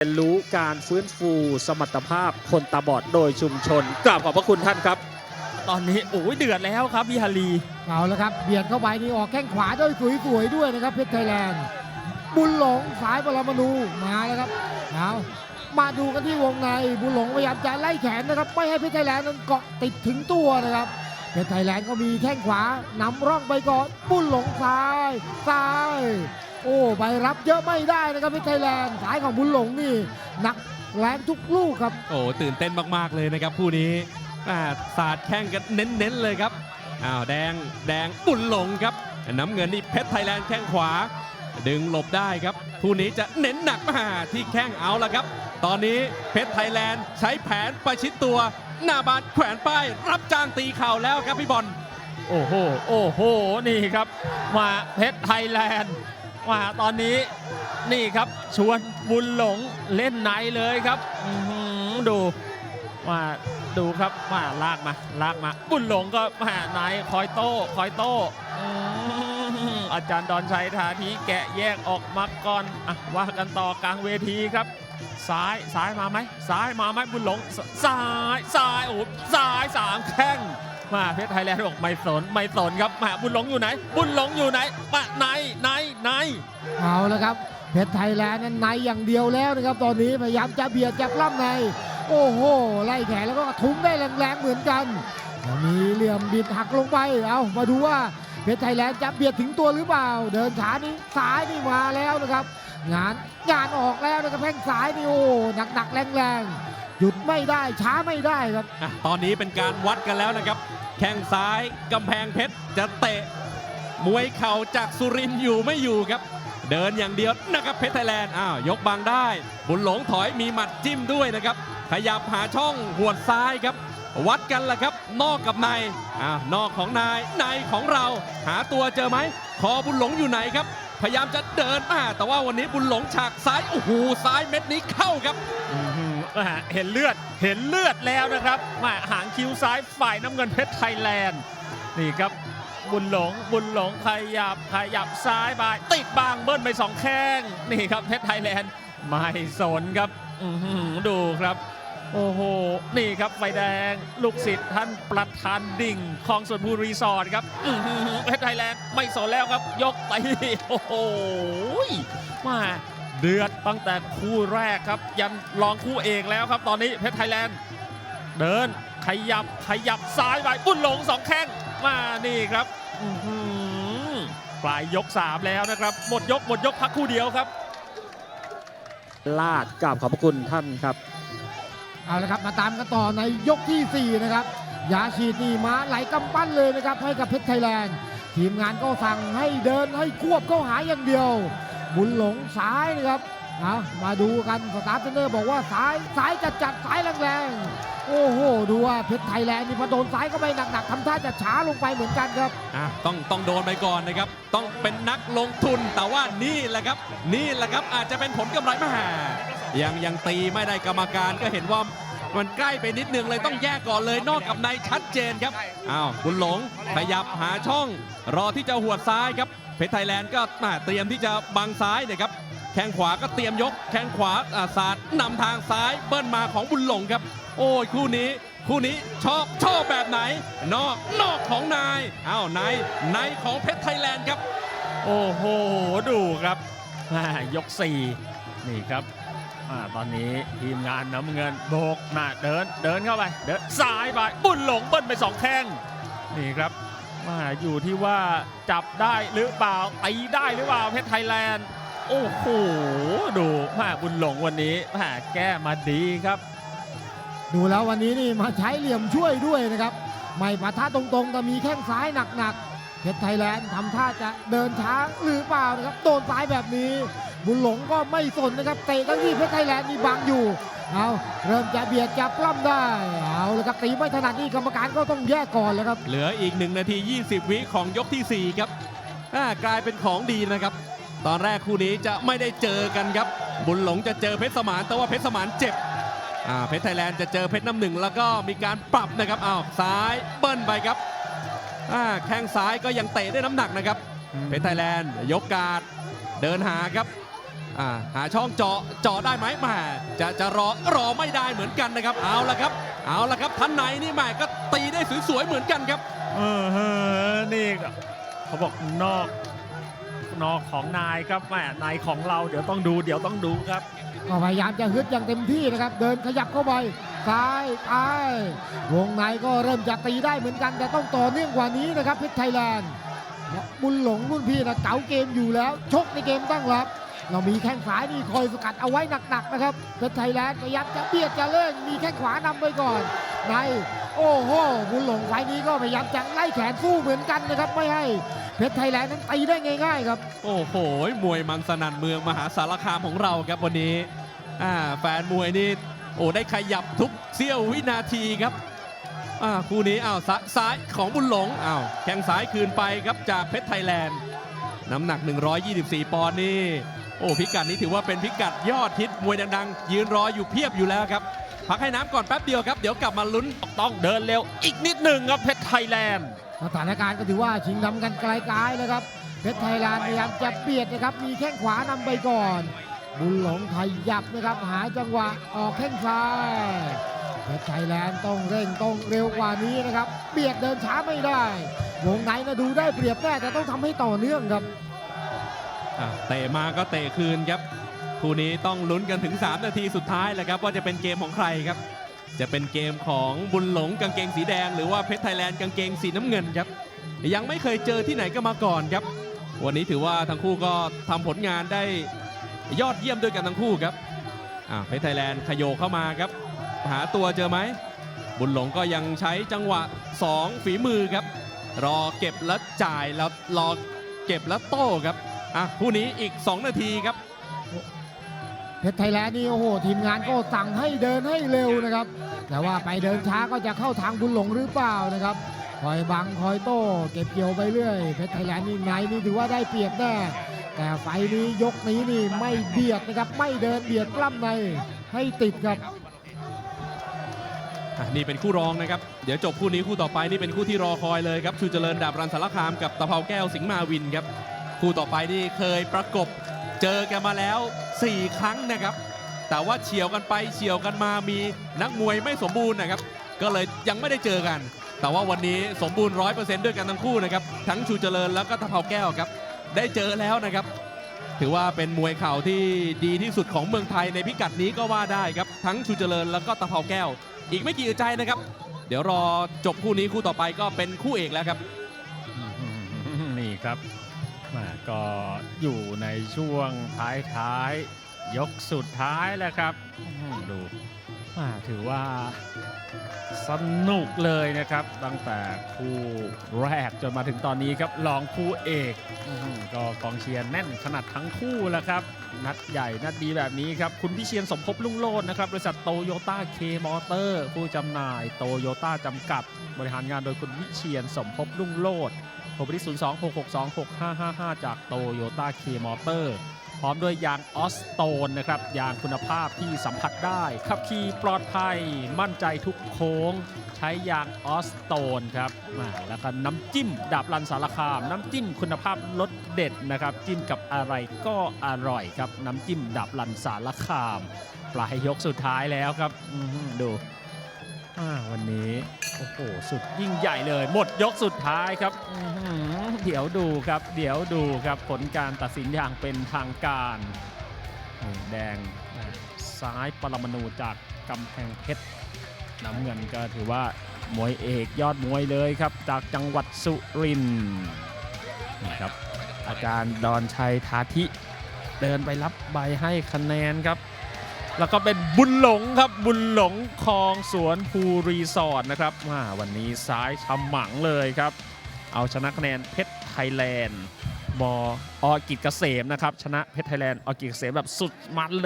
เรียนรู้การฟื้นฟูสมรรถภาพคนตาบอดโดยชุมชนกราบขอบพระคุณท่านครับ ตอนนี้โอ้ยเดือดแล้วครับพี่ฮารีเอาละครับเบียดเข้าไปนี่ออกแข้งขวาด้วยสวยๆด้วยนะครับเพชรไทยแลนด์บุญหลงสายปรมาณูมาแล้วครับเอามาดูกันที่วงในบุญหลงพยายามจะไล่แขนนะครับไม่ให้เพชรไทยแลนด์นั้นเกาะติดถึงตัวนะครับเพชรไทยแลนด์ก็มีแข้งขวานำร่องไปก่อนบุญหลงซ้ายซ้าย โอ้ใบรับเยอะไม่ได้นะครับเพชรไทยแลนด์สายของบุญหลงนี่หนักแรงทุกลูกครับ โอ้ตื่นเต้นมากๆเลยนะครับคู่นี้อ่าสาดแข้งกันเน้นๆเลยครับอ้าวแดงแดงบุญหลงครับ น้ำเงินนี่เพชรไทยแลนด์แข้งขวา ดึงหลบได้ครับคู่นี้จะเน้นหนักมาที่แข้งเอาละครับ ตอนนี้เพชรไทยแลนด์ใช้แผนประชิดตัว หน้าบานแขวนป้าย รับจ้างตีเข่าแล้วครับพี่บอลโอ้โห โอ้โห นี่ครับ มาเพชรไทยแลนด์ มาตอนนี้นี่ครับชวนบุญหลงเล่นในเลยครับดูมาดูครับมาลากมาลากมา บุญหลงก็มาไหนคอยโต้คอยโต้อื้ออาจารย์ดอนชัยทาทีแกะแยกออกมาก่อนอว่ากันต่อกลางเวทีครับซ้ายซ้ายมาไหมซ้ายมาไหมบุญหลงซ้ายซ้ายโอ้ซ้ายสามแข้ง มาเพชรไทยแลนด์บอกไม่สนไม่สนครับมาบุญหลงอยู่ไหน บุญหลงอยู่ไหนปะไนไนไนเอาและครับเพชรไทยแลนด์นั้นในอย่างเดียวแล้วนะครับตอนนี้พยายามจะเบียดจับล่ำใน โอ้โหไล่แขนแล้วก็ทุ้งได้แรงๆเหมือนกันมีเหลี่ยมบิดหักลงไปเอามาดูว่าเพชรไทยแลนด์จะเบียดถึงตัวหรือเปล่า เดินขานี้ซ้ายนี่มาแล้วนะครับ งานงานออกแล้วนะครับแข้งซ้ายนี่โอ้หนักๆแรงๆ หยุดไม่ได้ช้าไม่ได้ครับ อะตอนนี้เป็นการวัดกันแล้วนะครับ แข้งซ้ายกำแพงเพชรจะเตะ มวยเข่าจากสุรินทร์อยู่ไม่อยู่ครับ เดินอย่างเดียวนะครับเพชรไทยแลนด์อ้าวยกบังได้ บุญหลงถอยมีหมัดจิ้มด้วยนะครับ ขยับหาช่องหัวดซ้ายครับ วัดกันละครับ นอกกับในอ่าวนอกของนายในของเรา หาตัวเจอไหมคอบุญหลงอยู่ไหนครับ พยายามจะเดินมาแต่ว่าวันนี้บุญหลงฉากซ้ายโอ้โหซ้ายเม็ดนี้เข้าครับ เห็นเลือดเห็นเลือดแล้วนะครับมาหางคิ้วซ้ายฝ่ายน้ำเงินเพชรไทยแลนด์นี่ครับบุญหลงบุญหลงขยับขยับซ้ายไปติดบางเบิ้ลไปสองแข้งนี่ครับเพชรไทยแลนด์ไม่สนครับดูครับ โอ้โห นี่ครับไฟแดง ลูกศิษย์ท่านประธานดิ่งคลองสวนภูรีสอร์ทครับเพชรไทยแลนด์ไม่สนแล้วครับ ยกตีโอ้โหมา เดือดตั้งแต่คู่แรกครับ ยันรองคู่เอกแล้วครับ ตอนนี้เพชรไทยแลนด์ เดินขยับขยับซ้ายไปบุญหลงสองแข้งมานี่ครับอื้อหือปลายยก 3 แล้วนะครับ หมดยกหมดยกพักคู่เดียวครับ ลากกราบขอบพระคุณท่านครับ เอาละครับมาตามกันต่อในยกทีสี่ 4 นะครับ ยาฉีดนี่มาไหลกำปั้นเลยนะครับ ให้กับเพชรไทยแลนด์ ทีมงานก็สั่งให้เดินให้ควบเข้าหาอย่างเดียว บุญหลงซ้ายนะครับเอามาดูกันสตาร์ทเทนเนอร์บอกว่าซ้ายซ้ายจัดจัดๆซ้ายแรงๆโอ้โหดูว่าเพชรไทยแลนด์นี่พอโดนซ้ายเข้าไปหนักๆทำท่าจะช้าลงไปเหมือนกันครับอะต้องต้องโดนไปก่อนนะครับ ต้องเป็นนักลงทุนแต่ว่านี่แหละครับ นี่แหละครับอาจจะเป็นผลกำไรมหายังยังตีไม่ได้กรรมการก็เห็นว่ามันใกล้ไปนิดนึงเลยต้องแยกก่อนเลยนอกกับในชัดเจนครับอ้าวบุญหลงขยับหาช่อง รอที่จะหัวซ้ายครับ เพชรไทยแลนด์ก็เตรียมที่จะบังซ้ายนะครับแข้งขวาก็เตรียมยกแข้งขวาอะสาดนำทางซ้ายเบิ้ลมาของบุญหลงครับ โอ้ยคู่นี้คู่นี้ชอบชอบแบบไหน นอกนอกของนายอ้าวในในของเพชรไทยแลนด์ครับ โอ้โหดูครับอ่ายก4นี่ครับอตอนนี้ทีมงานน้ำเงินโบกหน้าเดินเดินเข้าไป เดินซ้ายไปบุญหลงเบิ้ลไปสองแข้งนี่ครับ มาอยู่ที่ว่าจับได้หรือเปล่าตีได้หรือเปล่าเพชรไทยแลนด์ โอ้โห ดูมาบุญหลงวันนี้มาแก้มาดีครับ ดูแล้ววันนี้นี่มาใช้เหลี่ยมช่วยด้วยนะครับ ไม่ปะทะตรงๆแต่มีแข้งซ้ายหนักๆเพชรไทยแลนด์ทำท่าจะเดินช้าหรือเปล่านะครับโดนซ้ายแบบนี้ บุญหลงก็ไม่สนนะครับเตะทั้งที่เพชรไทยแลนด์นี่บังอยู่ เอาเริ่มจะเบียดจับปล้ำได้ เอาเลยครับตีไม่ถนัดนี่กรรมการก็ต้องแยกก่อนแล้วครับ เหลืออีก 1 นาที 20 วิของยกทีสี่ 4 ครับอ่ากลายเป็นของดีนะครับ ตอนแรกคู่นี้จะไม่ได้เจอกันครับ บุญหลงจะเจอเพชรสมานแต่ว่าเพชรสมานเจ็บอ่าเพชรไทยแลนด์จะเจอเพชรน้ำหนึ่งแล้วก็มีการปรับนะครับอ้าวซ้ายเบิ้ลไปครับอ่าแข้งซ้ายก็ยังเตะได้น้ำหนักนะครับเพชรไทยแลนด์ยกการดเดินหาครับ อ่าหาช่องเจาะเจาะได้ไหมแหมาจะจะรอรอไม่ได้เหมือนกันนะครับ เอาละครับ เอาละครับทันไหนนี่แหม่ก็ตีได้สวยๆเหมือนกันครับเออเฮ้อนี่ก็เขาบอกนอกนอกของนายครับแม่นายของเราเดี๋ยวต้องดูเดี๋ยวต้องดูครับ ก็พยายามจะฮึดอย่างเต็มที่นะครับ เดินขยับเข้าไปซ้ายไปวงในก็เริ่มจะตีได้เหมือนกัน แต่ต้องต่อเนื่องกว่านี้นะครับเพชรไทยแลนด์บุญหลงรุ่นพี่นะเก๋าเกมอยู่แล้ว ชกในเกมตั้งรับ เรามีแข้งซ้ายนี่คอยสกัดเอาไว้หนักๆนะครับเพชรไทยแลนด์พยายามจะเบียดจะเล่นมีแข้งขวานำไปก่อนในโอ้โหบุญหลงไฟนี้ก็พยายามจะไล่แขนสู้เหมือนกันนะครับไม่ให้เพชรไทยแลนด์นั้นตีได้ง่าย ๆ ครับ โอ้โหมวยมันสนั่นเมืองมหาสารคามของเราครับวันนี้อ่าแฟนมวยนี่โอ้ได้ขยับทุกเสี้ยววินาทีครับอ่าคู่นี้อ้าวซซ้ายของบุญหลงอ้าวแข้งซ้ายคืนไปครับจากเพชรไทยแลนด์น้ำหนัก 124 ปอนด์นี่ โอ้พิกัดนี้ถือว่าเป็นพิกัดยอดฮิตมวยดังๆ ยืนรออยู่เพียบอยู่แล้วครับ พักให้น้ำก่อนแป๊บเดียวครับ เดี๋ยวกลับมาลุ้นต้องเดินเร็ว อีกนิดหนึ่งครับเพชรไทยแลนด์สถานการณ์ก็ถือว่าชิงนำกันไกลๆเลยครับเพชรไทยแลนด์พยายามจะเบียดนะครับ มีแข้งขวานำไปก่อน บุญหลงขยับนะครับ หาจังหวะออกแข้งซ้ายเพชรไทยแลนด์ต้องเร่งต้องเร็วกว่านี้นะครับ เบียดเดินช้าไม่ได้วงในนะดูได้เปรียบแน่แต่ต้องทำให้ต่อเนื่องครับ เตะมาก็เตะคืนครับคู่นี้ต้องลุ้นกันถึง 3 นาทีสุดท้ายแหละครับ ว่าจะเป็นเกมของใครครับ จะเป็นเกมของบุญหลงกางเกงสีแดง หรือว่าเพชรไทยแลนด์กางเกงสีน้ำเงินครับ ยังไม่เคยเจอที่ไหนก็มาก่อนครับ วันนี้ถือว่าทั้งคู่ก็ทำผลงานได้ยอดเยี่ยมด้วยกันทั้งคู่ครับเพชรไทยแลนด์ขยโยเข้ามาครับ หาตัวเจอไหมบุญหลงก็ยังใช้จังหวะ 2 ฝีมือครับ รอเก็บแล้วจ่ายแล้วรอเก็บแล้วโต้ครับ อะคู่นี้อีก 2 นาทีครับ เพชรไทยแลนด์นี่โอ้โหทีมงานก็สั่งให้เดินให้เร็วนะครับ แต่ว่าไปเดินช้าก็จะเข้าทางบุญหลงหรือเปล่านะครับคอยบังคอยโต้เก็บเกี่ยวไปเรื่อยเพชรไทยแลนด์นี่ในนี่ถือว่าได้เปรียบแน่แต่ไฟล์นี้ยกนี้นี่ไม่เบียดนะครับ ไม่เดินเบียดกล้ำในให้ติดครับอะนี่เป็นคู่รองนะครับ เดี๋ยวจบคู่นี้คู่ต่อไปนี่เป็นคู่ที่รอคอยเลยครับ ชูเจริญดาบรันสารคามกับตะเภาแก้วสิงห์มาวินครับ คู่ต่อไปนี่เคยประกบเจอกันมาแล้ว 4 ครั้งนะครับ แต่ว่าเฉียวกันไปเฉียวกันมามีนักมวยไม่สมบูรณ์นะครับ ก็เลยยังไม่ได้เจอกัน แต่ว่าวันนี้สมบูรณ์ร้อยเปอร์เซ็นต์ด้วยกันทั้งคู่นะครับ ทั้งชูเจริญแล้วก็ตะเภาแก้วครับ ได้เจอแล้วนะครับ ถือว่าเป็นมวยเข่าที่ดีที่สุดของเมืองไทยในพิกัดนี้ก็ว่าได้ครับ ทั้งชูเจริญแล้วก็ตะเภาแก้ว อีกไม่กี่ใจนะครับ เดี๋ยวรอจบคู่นี้คู่ต่อไปก็เป็นคู่เอกแล้วครับนี่ครับ ม่ก็อยู่ในช่วงท้ายๆยกสุดท้ายแล้วครับ ดู ม่ถือว่าสนุกเลยนะครับ ตั้งแต่คู่แรกจนมาถึงตอนนี้ครับรองคู่เอกอก็กองเชียร์แน่นขนาดทั้งคู่แล้วครับ นัดใหญ่นัดดีแบบนี้ครับ คุณพิเชียนสมภพลุ่งโลดนะครับ บริษัทโตโยต้าเคมอเตอร์ผู้จำหน่ายโตโยต้าจำกัด บริหารงานโดยคุณวิเชียนสมภพลุ่งโลดโทรไปที่ 0 2 6 6 2 6 5 5 5 จากโตโยต้าเคมอเตอร์ พร้อมด้วยยางออสโตนนะครับยางคุณภาพที่สัมผัสได้ ขับขี่ปลอดภัยมั่นใจทุกโค้ง ใช้ยางออสโตนครับอ่าแล้วก็น้ำจิ้มดาบรันสารคาม น้ำจิ้มคุณภาพรสเด็ดนะครับ จิ้มกับอะไรก็อร่อยครับ น้ำจิ้มดาบรันสารคาม ปลายยกสุดท้ายแล้วครับดู อ่าวันนี้โอ้โหสุดยิ่งใหญ่เลย หมดยกสุดท้ายครับ เดี๋ยวดูครับ เดี๋ยวดูครับผลการตัดสินอย่างเป็นทางการแดงซ้ายปรมาณูจากกำแพงเพชรน้ำเงินก็ถือว่ามวยเอกยอดมวยเลยครับ จากจังหวัดสุรินทร์นี่ครับอาจารย์ดอนชัยทาธิ เดินไปรับใบให้คะแนนครับ แล้วก็เป็นบุญหลงครับบุญหลงคลองสวนภูรีสอร์ทนะครับว่าวันนี้ซ้ายชำหมังเลยครับ เอาชนะคะแนนเพชรไทยแลนด์มออกิจเกษมนะครับชนะเพชรไทยแลนด์ออกิจเกษมแบบสุดมันเลย